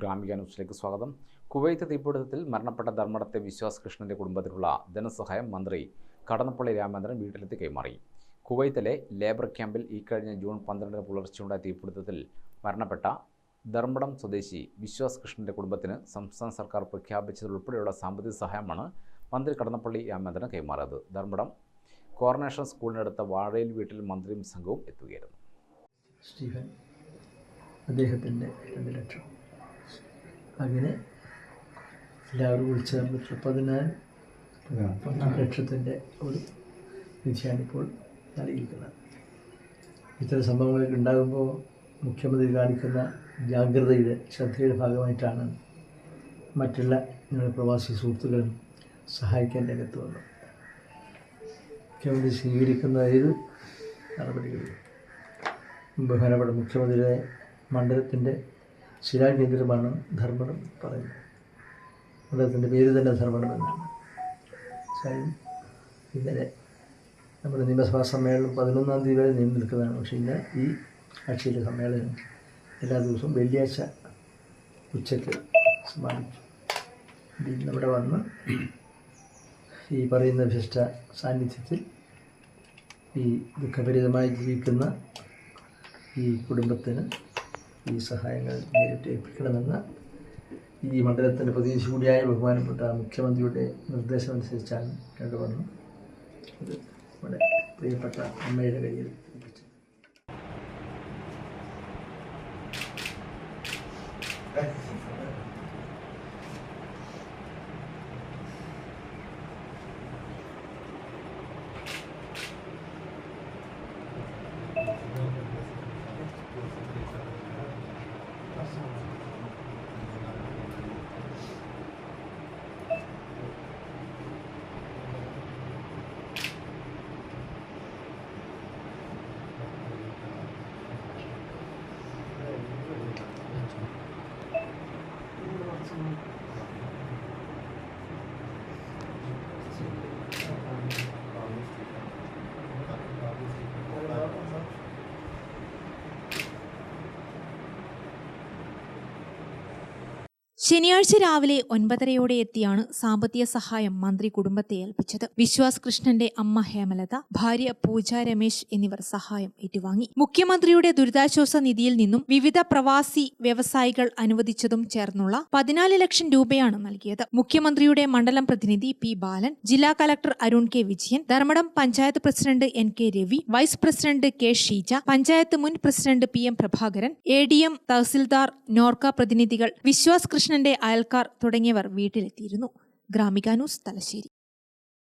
ഗ്രാമിക ന്യൂസിലേക്ക് സ്വാഗതം. കുവൈത്ത് തീപിടുത്തത്തിൽ മരണപ്പെട്ട ധർമ്മടത്തെ വിശ്വാസ് കൃഷ്ണന്റെ കുടുംബത്തിനുള്ള ധനസഹായം മന്ത്രി കടന്നപ്പള്ളി രാമചന്ദ്രൻ വീട്ടിലെത്തി കൈമാറി. കുവൈത്തിലെ ലേബർ ക്യാമ്പിൽ ഇക്കഴിഞ്ഞ ജൂൺ പന്ത്രണ്ടിന് പുലർച്ചെയുണ്ടായ തീപിടുത്തത്തിൽ മരണപ്പെട്ട ധർമ്മടം സ്വദേശി വിശ്വാസ് കൃഷ്ണന്റെ കുടുംബത്തിന് സംസ്ഥാന സർക്കാർ പ്രഖ്യാപിച്ചതുൾപ്പെടെയുള്ള സാമ്പത്തിക സഹായമാണ് മന്ത്രി കടന്നപ്പള്ളി രാമചന്ദ്രൻ കൈമാറിയത്. ധർമ്മടം കോർണേഷൻ സ്കൂളിനടുത്ത വാഴയിൽ വീട്ടിൽ മന്ത്രിയും സംഘവും എത്തുകയായിരുന്നു. സ്റ്റീഫൻ അദ്ദേഹത്തിന്റെ രണ്ട് ലക്ഷം. അങ്ങനെ എല്ലാവരും ഉൾച്ചേർന്നിട്ടുള്ള പതിനാല് പന്ത്രണ്ട് ലക്ഷത്തിന്റെ ഒരു നിധിയാണ് ഇപ്പോൾ നൽകിയിരിക്കുന്നത്. ഇത്തരം സംഭവങ്ങളൊക്കെ ഉണ്ടാകുമ്പോൾ മുഖ്യമന്ത്രി കാണിക്കുന്ന ജാഗ്രതയുടെ ശ്രദ്ധയുടെ ഭാഗമായിട്ടാണ് മറ്റുള്ള ഞങ്ങളുടെ പ്രവാസി സുഹൃത്തുക്കളും സഹായിക്കാൻ രംഗത്ത് വന്നത്. മുഖ്യമന്ത്രി സ്വീകരിക്കുന്ന ഏത് നടപടികളും ബഹുമാനപ്പെട്ട മുഖ്യമന്ത്രിയുടെ മണ്ഡലത്തിന്റെ ശിലാകേന്ദ്രമാണ് ധർമ്മടം പറയുന്നത്. അദ്ദേഹത്തിന്റെ പേര് തന്നെ ധർമ്മടം എന്നാണ്. ഇന്നലെ നമ്മുടെ നിയമസഭാ സമ്മേളനം പതിനൊന്നാം തീയതി വരെ നീണ്ടു നിൽക്കുന്നതാണ്. പക്ഷേ ഇന്ന് ഈ ആഴ്ചയിലെ സമ്മേളനം എല്ലാ ദിവസവും വെള്ളിയാഴ്ച ഉച്ചയ്ക്ക് സമാപിച്ചു ഇവിടെ വന്ന് ഈ പറയുന്ന വിശിഷ്ട സാന്നിധ്യത്തിൽ ഈ ദുഃഖഭരിതമായി ജീവിക്കുന്ന ഈ കുടുംബത്തിന് ഈ സഹായങ്ങൾ നേരിട്ട് ഏൽപ്പിക്കണമെന്ന് ഈ മണ്ഡലത്തിന്റെ പ്രതിനിധി കൂടിയായ ബഹുമാനപ്പെട്ട മുഖ്യമന്ത്രിയുടെ നിർദ്ദേശമനുസരിച്ചാണ് രണ്ടുവന്നു ഇത് നമ്മുടെ പ്രിയപ്പെട്ട അമ്മയുടെ കയ്യിൽ Mm-hmm. ശനിയാഴ്ച രാവിലെ ഒൻപതരയോടെ എത്തിയാണ് സാമ്പത്തിക സഹായം മന്ത്രി കുടുംബത്തെ ഏൽപ്പിച്ചത്. വിശ്വാസ് കൃഷ്ണന്റെ അമ്മ ഹേമലത ഭാര്യ പൂജ രമേശ് എന്നിവർ സഹായം ഏറ്റുവാങ്ങി. മുഖ്യമന്ത്രിയുടെ ദുരിതാശ്വാസ നിധിയിൽ നിന്നും വിവിധ പ്രവാസി വ്യവസായികൾ അനുവദിച്ചതും ചേർന്നുള്ള പതിനാല് ലക്ഷം രൂപയാണ് നൽകിയത്. മുഖ്യമന്ത്രിയുടെ മണ്ഡലം പ്രതിനിധി പി ബാലൻ ജില്ലാ collector Arun K Vijayan Dharmadam panchayat president N K Ravi vice president K Sheeja panchayat മുൻ president P M Prabhakaran A D M tahsildar NORKA പ്രതിനിധികൾ വിശ്വാസ് കൃഷ്ണന്റെ അയൽക്കാർ തുടങ്ങിയവർ വീട്ടിലെത്തിയിരുന്നു. ഗ്രാമിക ന്യൂസ് തലശ്ശേരി.